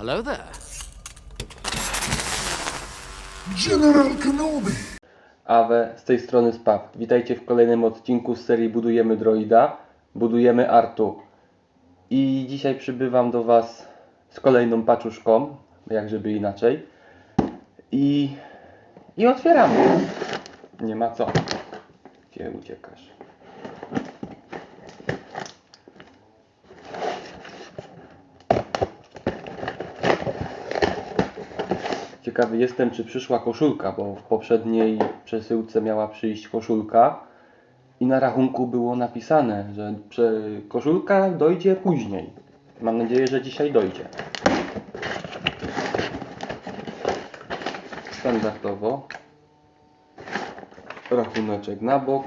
Hello there. General Kenobi! Awe, z tej strony Spaw. Witajcie w kolejnym odcinku z serii Budujemy Droida, Budujemy Artu. I dzisiaj przybywam do Was z kolejną paczuszką, jak żeby inaczej. I, i otwieramy. Nie ma co. Gdzie uciekasz? Ciekawy jestem, czy przyszła koszulka, bo w poprzedniej przesyłce miała przyjść koszulka i na rachunku było napisane, że koszulka dojdzie później. Mam nadzieję, że dzisiaj dojdzie. Standardowo. Rachuneczek na bok.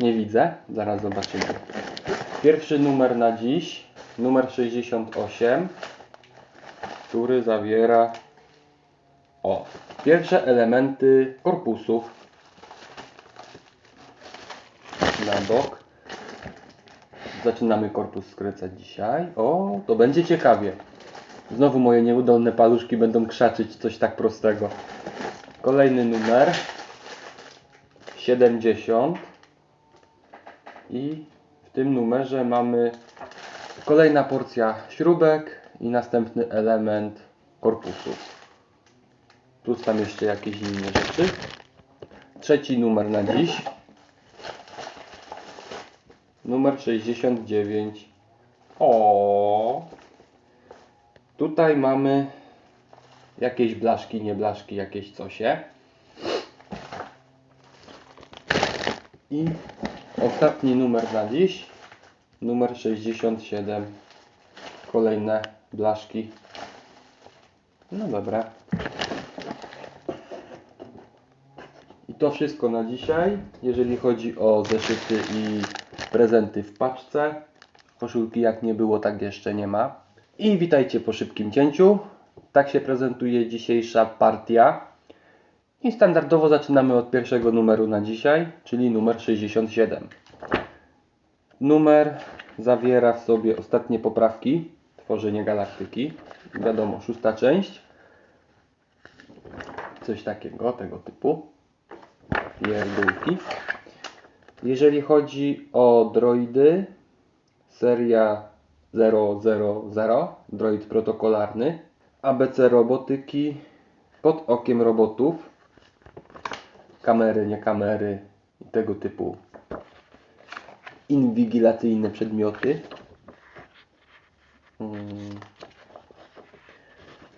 Nie widzę, zaraz zobaczymy. Pierwszy numer na dziś, numer 68 który zawiera o pierwsze elementy korpusów na bok. Zaczynamy korpus skręcać dzisiaj. O, to będzie ciekawie. Znowu moje nieudolne paluszki będą krzaczyć coś tak prostego. Kolejny numer 70 i w tym numerze mamy kolejna porcja śrubek i następny element korpusu. Plus tam jeszcze jakieś inne rzeczy. Trzeci numer na dziś. Numer 69. O. Tutaj mamy jakieś blaszki, nie blaszki, jakieś cosie. I ostatni numer na dziś. Numer 67 kolejne blaszki. No dobra. I to wszystko na dzisiaj, jeżeli chodzi o zeszyty i prezenty w paczce. Koszulki jak nie było, tak jeszcze nie ma. I witajcie po szybkim cięciu. Tak się prezentuje dzisiejsza partia. I standardowo zaczynamy od pierwszego numeru na dzisiaj, czyli numer 67. Numer zawiera w sobie ostatnie poprawki, tworzenie galaktyki. Wiadomo, szósta część. Coś takiego, tego typu. Pierdółki. Jeżeli chodzi o droidy, seria 000, droid protokolarny, ABC robotyki, pod okiem robotów, kamery, nie kamery i tego typu inwigilacyjne przedmioty. Mm.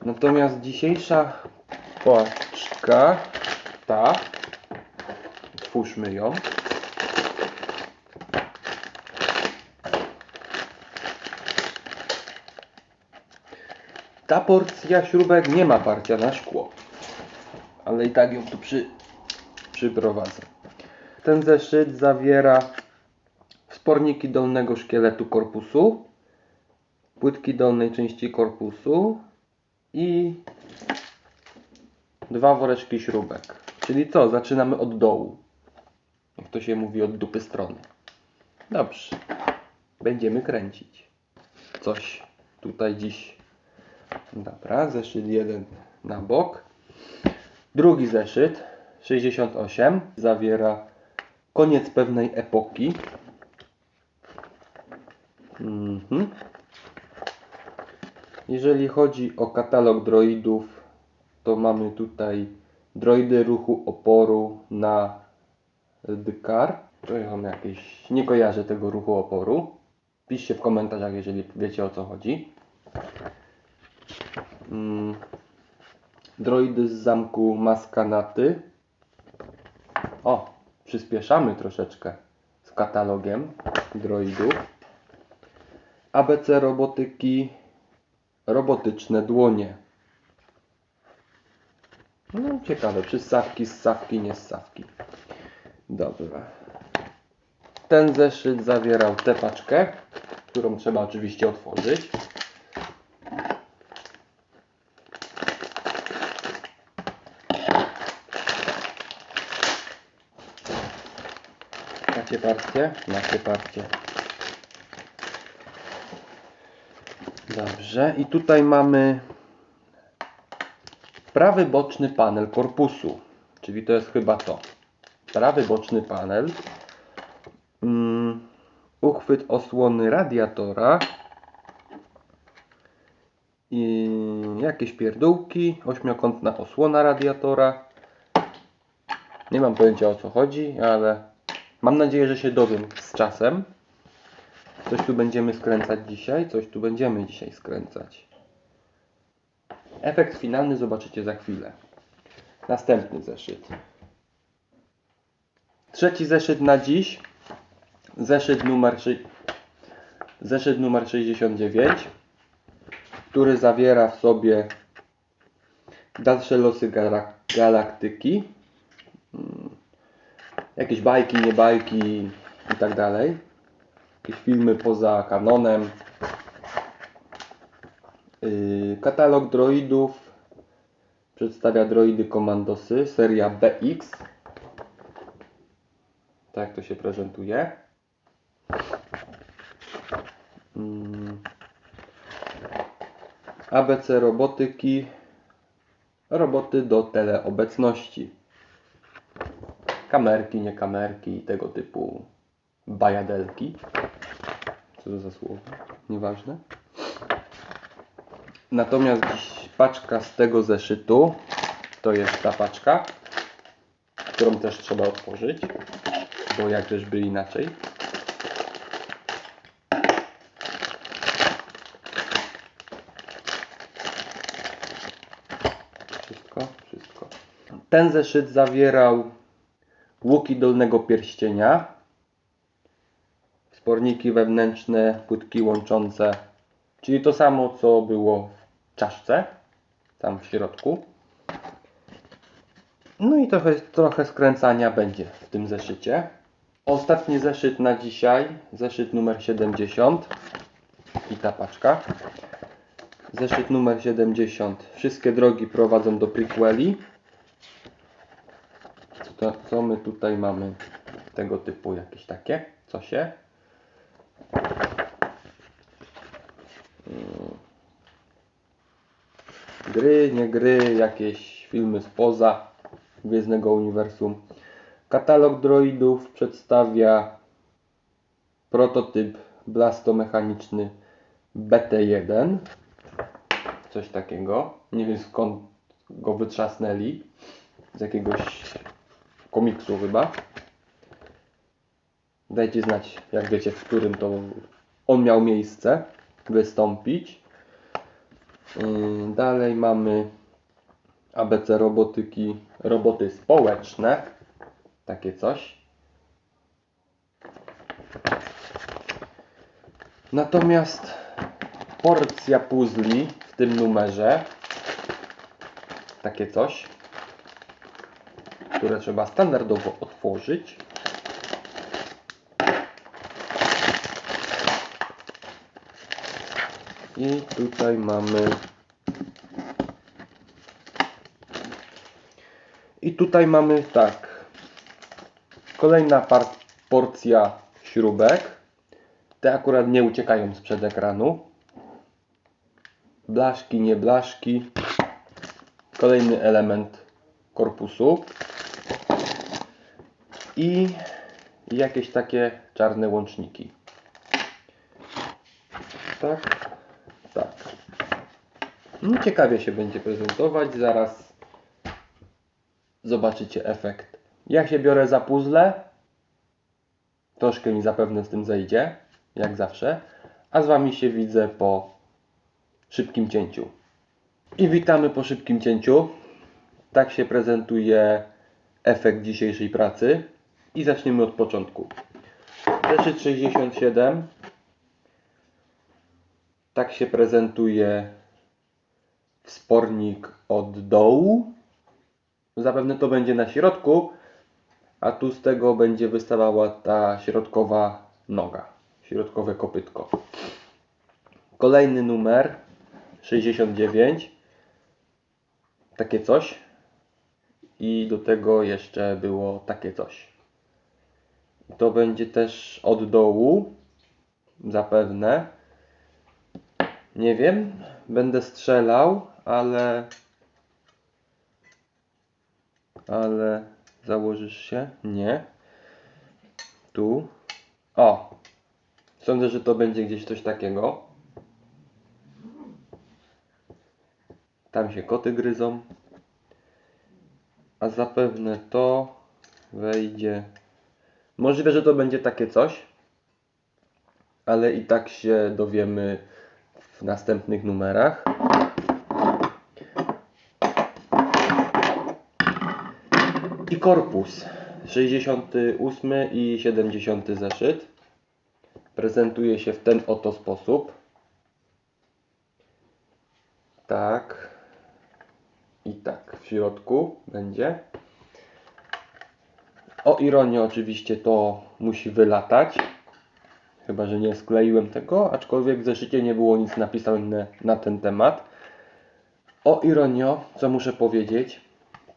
Natomiast dzisiejsza paczka, ta, otwórzmy ją. Ta porcja śrubek nie ma parcia na szkło, ale i tak ją tu przy, przyprowadzę. Ten zeszyt zawiera wsporniki dolnego szkieletu korpusu, płytki dolnej części korpusu i dwa woreczki śrubek. Czyli co? Zaczynamy od dołu. Jak to się mówi, od dupy strony. Dobrze. Będziemy kręcić. Coś tutaj dziś. Dobra, zeszyt jeden na bok. Drugi zeszyt, 68, zawiera koniec pewnej epoki. Mhm. Jeżeli chodzi o katalog droidów, to mamy tutaj droidy ruchu oporu na Dykar. To ja mam jakieś. Nie kojarzę tego ruchu oporu. Piszcie w komentarzach, jeżeli wiecie o co chodzi. Mm. Droidy z zamku Maskanaty. O, przyspieszamy troszeczkę z katalogiem droidów. ABC robotyki, robotyczne dłonie. No ciekawe, przystawki, ssawki, nie ssawki. Dobra. Ten zeszyt zawierał tę paczkę, którą trzeba oczywiście otworzyć. Macie parcie? Macie parcie. Dobrze, i tutaj mamy prawy boczny panel korpusu, czyli to jest chyba to. Prawy boczny panel, mm, uchwyt osłony radiatora i jakieś pierdółki, ośmiokątna osłona radiatora. Nie mam pojęcia o co chodzi, ale mam nadzieję, że się dowiem z czasem. Coś tu będziemy skręcać dzisiaj, coś tu będziemy dzisiaj skręcać. Efekt finalny zobaczycie za chwilę. Następny zeszyt. Trzeci zeszyt na dziś. Zeszyt numer, szy- zeszyt numer 69, który zawiera w sobie dalsze losy gala- galaktyki. Mm, Jakieś bajki, nie bajki i tak dalej filmy poza kanonem. Yy, katalog droidów przedstawia droidy komandosy, seria BX. Tak to się prezentuje. Mm. ABC robotyki. Roboty do teleobecności. Kamerki, nie kamerki i tego typu bajadelki. Co to za słowo? Nieważne. Natomiast dziś paczka z tego zeszytu to jest ta paczka, którą też trzeba otworzyć, bo jakżeż by inaczej. Wszystko, wszystko. Ten zeszyt zawierał łuki dolnego pierścienia, sporniki wewnętrzne, płytki łączące, czyli to samo co było w czaszce, tam w środku. No i trochę, trochę skręcania będzie w tym zeszycie. Ostatni zeszyt na dzisiaj, zeszyt numer 70 i ta paczka. Zeszyt numer 70. Wszystkie drogi prowadzą do prequeli. Co, to, co my tutaj mamy? Tego typu jakieś takie? Co się? Gry, nie gry, jakieś filmy spoza Gwiezdnego Uniwersum. Katalog droidów przedstawia prototyp blastomechaniczny BT-1. Coś takiego. Nie wiem skąd go wytrzasnęli. Z jakiegoś komiksu chyba. Dajcie znać, jak wiecie, w którym to on miał miejsce wystąpić. Yy, Dalej mamy ABC robotyki, roboty społeczne. Takie coś. Natomiast porcja puzli w tym numerze. Takie coś. Które trzeba standardowo otworzyć. I tutaj mamy. I tutaj mamy tak. Kolejna porcja śrubek. Te akurat nie uciekają sprzed ekranu. Blaszki, nie blaszki. Kolejny element korpusu. I jakieś takie czarne łączniki. Tak. No, ciekawie się będzie prezentować. Zaraz zobaczycie efekt. Ja się biorę za puzzle. Troszkę mi zapewne z tym zejdzie, jak zawsze. A z Wami się widzę po szybkim cięciu. I witamy po szybkim cięciu. Tak się prezentuje efekt dzisiejszej pracy. I zaczniemy od początku. Zeszyt 67 tak się prezentuje wspornik od dołu. Zapewne to będzie na środku, a tu z tego będzie wystawała ta środkowa noga, środkowe kopytko. Kolejny numer 69. Takie coś. I do tego jeszcze było takie coś. To będzie też od dołu, zapewne. Nie wiem, będę strzelał, ale. Ale założysz się? Nie. Tu. O! Sądzę, że to będzie gdzieś coś takiego. Tam się koty gryzą. A zapewne to wejdzie. Możliwe, że to będzie takie coś, ale i tak się dowiemy w następnych numerach. I korpus 68 i 70 zeszyt prezentuje się w ten oto sposób. Tak. I tak w środku będzie. O ironię oczywiście to musi wylatać. Chyba, że nie skleiłem tego, aczkolwiek w zeszycie nie było nic napisane na ten temat. O ironio, co muszę powiedzieć,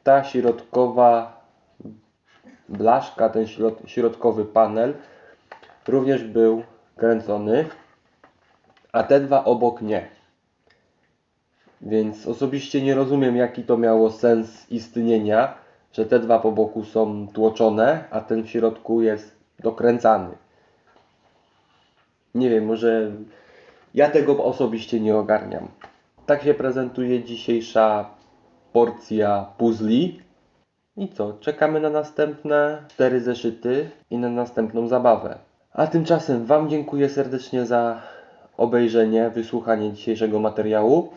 ta środkowa blaszka, ten środ środkowy panel również był kręcony, a te dwa obok nie. Więc osobiście nie rozumiem, jaki to miało sens istnienia, że te dwa po boku są tłoczone, a ten w środku jest dokręcany. Nie wiem, może ja tego osobiście nie ogarniam. Tak się prezentuje dzisiejsza porcja puzli. I co? Czekamy na następne cztery zeszyty i na następną zabawę. A tymczasem Wam dziękuję serdecznie za obejrzenie, wysłuchanie dzisiejszego materiału.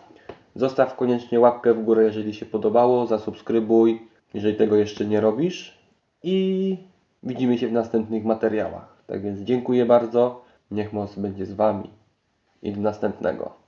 Zostaw koniecznie łapkę w górę, jeżeli się podobało, zasubskrybuj, jeżeli tego jeszcze nie robisz. I widzimy się w następnych materiałach. Tak więc dziękuję bardzo. Niech moc będzie z Wami. I do następnego.